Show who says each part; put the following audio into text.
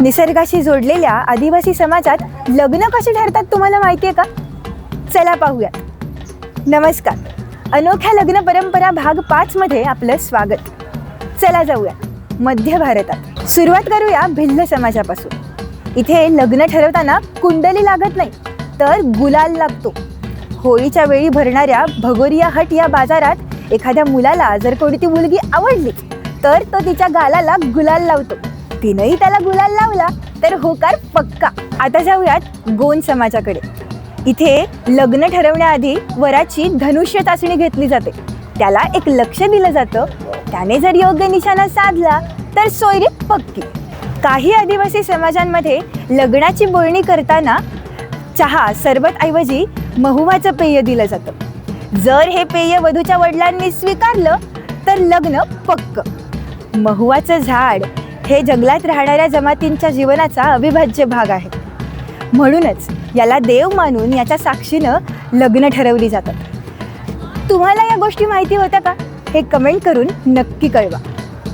Speaker 1: निसर्गाशी जोडलेल्या आदिवासी समाजात लग्न कसे ठरतात तुम्हाला माहिती आहे का? चला पाहूया नमस्कार. अनोख्या लग्न परंपरा भाग पाचमध्ये आपलं स्वागत. चला जाऊया. मध्य भारतात. सुरुवात करूया भिल्ल समाजापासून. इथे लग्न ठरवताना कुंडली लागत नाही तर गुलाल लागतो. होळीच्या वेळी भरणाऱ्या भगोरिया हट या बाजारात एखाद्या मुलाला जर कोणी ती मुलगी आवडली तर तो तिच्या गालाला गुलाल लावतो. तिनंही त्याला गुलाल लावला तर होकार पक्का. आता जाऊयात गोंद समाजाकडे. इथे लग्न ठरवण्याआधी वराची धनुष्य चाचणी घेतली जाते. त्याला एक लक्ष दिलं जातं. त्याने जर योग्य निशाणा साधला तर सोयरी पक्की. काही आदिवासी समाजांमध्ये लग्नाची बोलणी करताना चहा सरबत ऐवजी महुवाचं पेय दिलं जातं. जर हे पेय वधूच्या वडिलांनी स्वीकारलं तर लग्न पक्क. महुवाचं झाड हे जंगलात राहणाऱ्या जमातींच्या जीवनाचा अविभाज्य भाग आहे. म्हणूनच याला देव मानून याच्या साक्षीनं लग्न ठरवली जातात. तुम्हाला या गोष्टी माहिती होत्या का? हे कमेंट करून नक्की कळवा.